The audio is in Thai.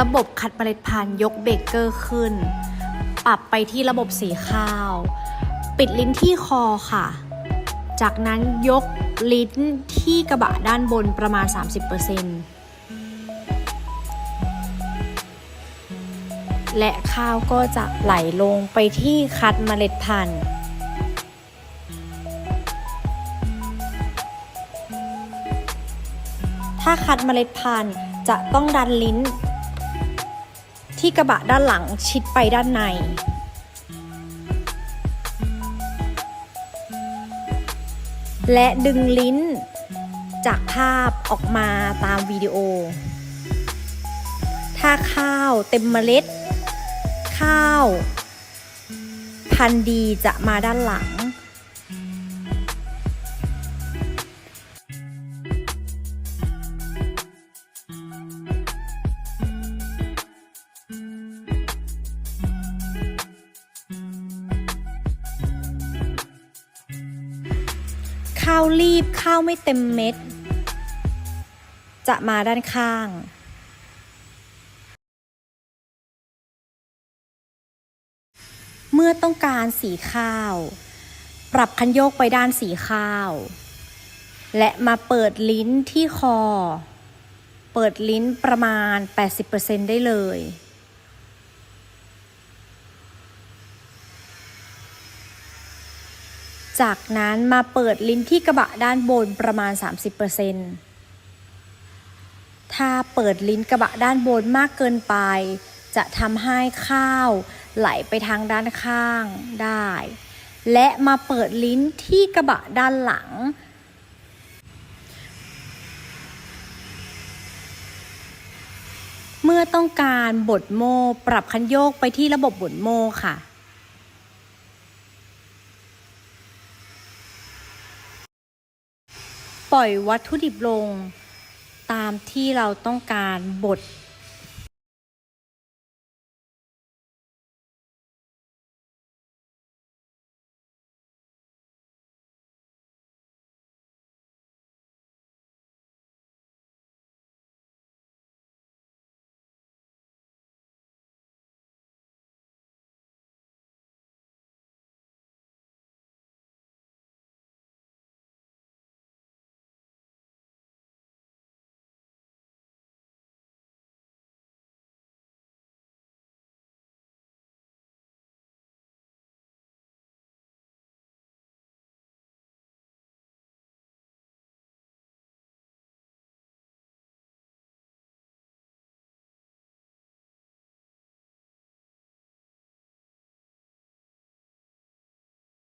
ระบบคัดเมล็ดพันธุ์ยกเบเกอร์ขึ้น ปรับไปที่ระบบสีข้าว ปิดลิ้นที่คอค่ะ จากนั้นยกลิ้นที่กระบะด้านบนประมาณ 30%และข้าวก็จะไหลลงไปที่คัดเมล็ดพันธุ์ถ้าคัดเมล็ดพันธุ์จะต้องดันลิ้น ที่กระบะด้านหลังชิดไปด้านใน และดึงลิ้น จากภาพออกมาตามวิดีโอ ถ้าข้าวเต็มเมล็ด ข้าว พันธุ์ดีจะมาด้านหลังาวรีบข้าวไม่เต็มเม็ด จะมาด้านข้างเมื่อต้องการสีข้าว ปรับคันโยกไปด้านสีข้าว และมาเปิดลิ้นที่คอ เปิดลิ้นประมาณ 80%ได้เลย จากนั้นมาเปิดลิ้นที่กระบะด้านบนประมาณ 30%ถ้าเปิดลิ้นกระบะด้านบนมากเกินไป จะทำให้ข้าวไหลไปทางด้านข้างได้ และมาเปิดลิ้นที่กระบะด้านหลัง เมื่อต้องการบดโม่ปรับคันโยกไปที่ระบบบดโม่ค่ะ ปล่อยวัตถุดิบลง ตามที่เราต้องการบด